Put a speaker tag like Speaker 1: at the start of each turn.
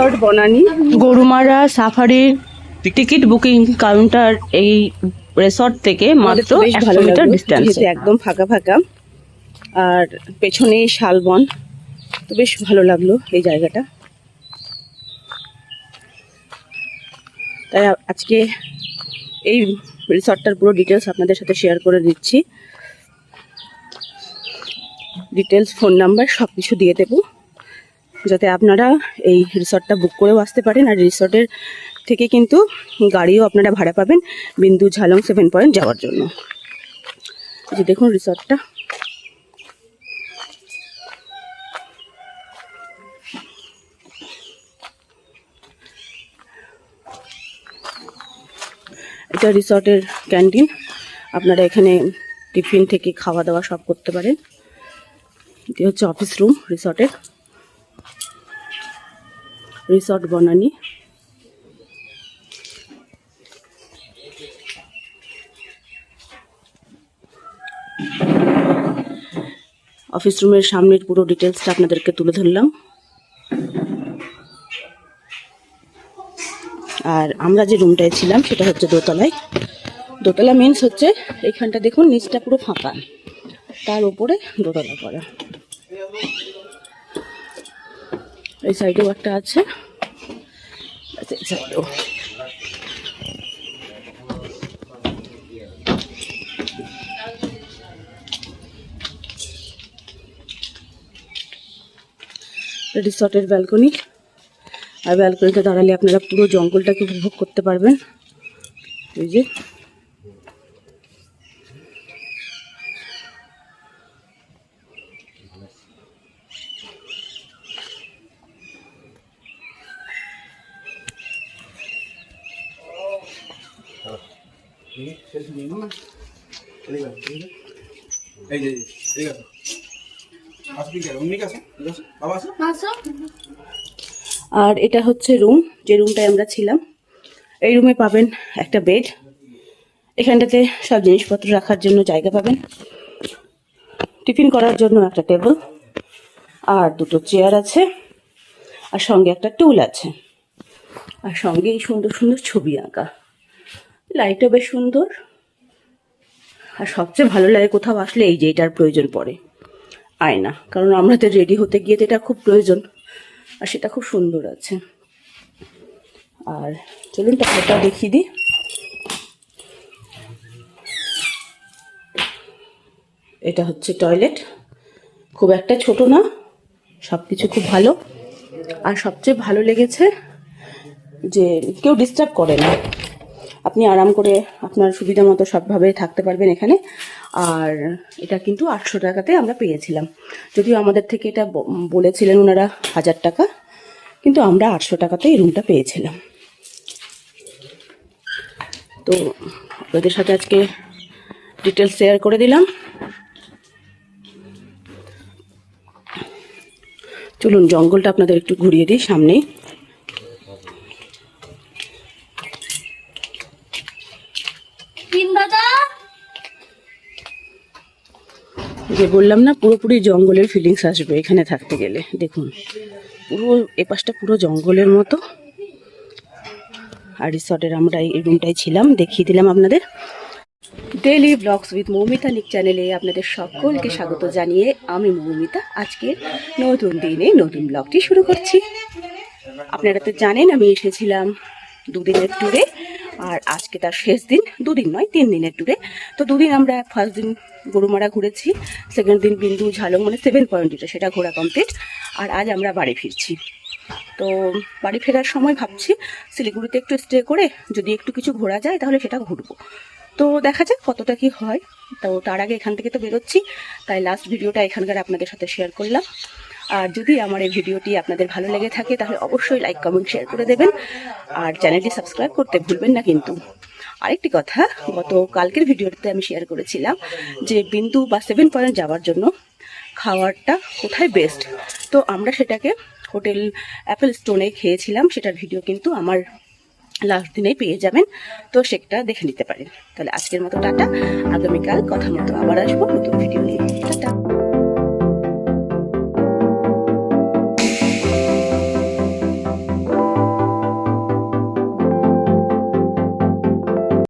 Speaker 1: Resort Banani.
Speaker 2: Gorumara সাফারির ticket booking counter এই resort থেকে মাত্র একশো মিটার ডিস্টেন্স
Speaker 1: একদম ফাঁকা ফাঁকা। আর পেছনেই শালবন তো বেশ ভালো লাগল এই জায়গাটা। তাই আজকে এই রিসর্টটার পুরো ডিটেলস আপনাদের সাথে শেয়ার করে দিচ্ছি। ডিটেলস ফোন নাম্বার সব কিছু দিয়ে দেবো। যাতে আপনারা এই রিসর্টটা বুক করেও আসতে পারেন। আর রিসর্টের থেকে কিন্তু গাড়িও আপনারা ভাড়া পাবেন বিন্দু ঝালং সেভেন পয়েন্ট যাওয়ার জন্য। যে দেখুন রিসর্টটা। এটা রিসর্টের ক্যান্টিন। আপনারা এখানে টিফিন থেকে খাওয়া দাওয়া সব করতে পারেন। এটি হচ্ছে অফিস রুম রিসর্টের। রিসর্ট বনানি অফিস রুমের সামনের পুরো ডিটেলসটা আপনাদেরকে তুলে ধরলাম। আর আমরা যে রুমটায় ছিলাম, সেটা হচ্ছে দোতলায়। দোতলা মিন্স হচ্ছে এখানটা দেখুন, নিচটা পুরো ফাঁকা। তার উপরে দোতলা করা। এই সাইডেও একটা আছে। আচ্ছা, রিসর্টের ব্যালকনি আর ব্যালকনিতে দাঁড়ালে আপনারা পুরো জঙ্গলটাকে উপভোগ করতে পারবেন। এই যে। আর এটা হচ্ছে রুম যে রুমটায় আমরা ছিলাম। এই রুমে পাবেন একটা বেড এখানটাতে সব জিনিসপত্র রাখার জন্য জায়গা পাবেন। টিফিন করার জন্য একটা টেবিল আর দুটো চেয়ার আছে আর সঙ্গে একটা টুল আছে। আর সঙ্গে এই সুন্দর সুন্দর ছবি আঁকা। লাইটও বেশ সুন্দর। আর সবচেয়ে ভালো লাগে কোথাও আসলে এই যে এটার প্রয়োজন পড়ে। আয়না, কারণ আমরা তো রেডি হতে গিয়ে তো এটা খুব প্রয়োজন। আর সেটা খুব সুন্দর আছে। আর চলুন টয়লেটটা দেখিয়ে দিই। এটা হচ্ছে টয়লেট খুব একটা ছোট না সব কিছু খুব ভালো। আর সবচেয়ে ভালো লেগেছে যে কেউ ডিস্টার্ব করে না। আপনি আরাম করে আপনার সুবিধা মতো সবভাবে থাকতে পারবেন এখানে। আর এটা কিন্তু আটশো টাকাতে আমরা পেয়েছিলাম। যদিও আমাদের থেকে এটা বলেছিলেন ওনারা হাজার টাকা, কিন্তু আমরা আটশো টাকাতে এই রুমটা পেয়েছিলাম। তো আপনাদের সাথে আজকে ডিটেলস শেয়ার করে দিলাম। চলুন, জঙ্গলটা আপনাদের একটু ঘুরিয়ে দিই সামনেই। যে বললাম না, পুরোপুরি জঙ্গলের ফিলিংস আসবে এখানে থাকতে গেলে, দেখুন। পুরো এপাশটা পুরো জঙ্গলের মতো। আর রিসর্টের আমরা এই রুমটাই ছিলাম, দেখিয়ে দিলাম আপনাদের। ডেলি ব্লগস উইথ মৌমিতা নিক চ্যানেলে আপনাদের সকলকে স্বাগত জানিয়ে আমি মৌমিতা। আজকের নতুন দিনে নতুন ব্লগটি শুরু করছি। আপনারা তো জানেন আমি এসেছিলাম দুদিনের ট্যুরে আর আজকে তার শেষ দিন, দুদিন নয়, তিন দিনের ট্যুরে তো দুদিন আমরা ফার্স্ট দিন গরুমারা ঘুরেছি সেকেন্ড দিন বিন্দু ঝালং মানে সেভেন পয়েন্ট যেটা সেটা ঘোরা কমপ্লিট আর আজ আমরা বাড়ি ফিরছি। তো বাড়ি ফেরার সময় ভাবছি, শিলিগুড়িতে একটু স্টে করে যদি একটু কিছু ঘোরা যায় তাহলে সেটা ঘুরবো। তো দেখা যাক কতটা কি হয়। তো তার আগে এখান থেকে তো বেরোচ্ছি, তাই লাস্ট ভিডিওটা এখানকার আপনাদের সাথে শেয়ার করলাম। আর যদি আমার এই ভিডিওটি আপনাদের ভালো লেগে থাকে, তাহলে অবশ্যই লাইক কমেন্ট শেয়ার করে দেবেন। আর চ্যানেলটি সাবস্ক্রাইব করতে ভুলবেন না কিন্তু। আরেকটি কথা, গত কালকের ভিডিওতে আমি শেয়ার করেছিলাম যে বিন্দু বা সেভেন পয়েন্ট যাওয়ার জন্য খাওয়ারটা কোথায় বেস্ট তো আমরা সেটাকে হোটেল অ্যাপেল স্টোনে খেয়েছিলাম, সেটার ভিডিও কিন্তু আমার লাস্ট দিনেই পেয়ে যাবেন। তো সেটা দেখে নিতে পারেন। তাহলে আজকের মতো টাটা। আগামীকাল কথা মতো আবার আসব নতুন ভিডিও নিয়ে।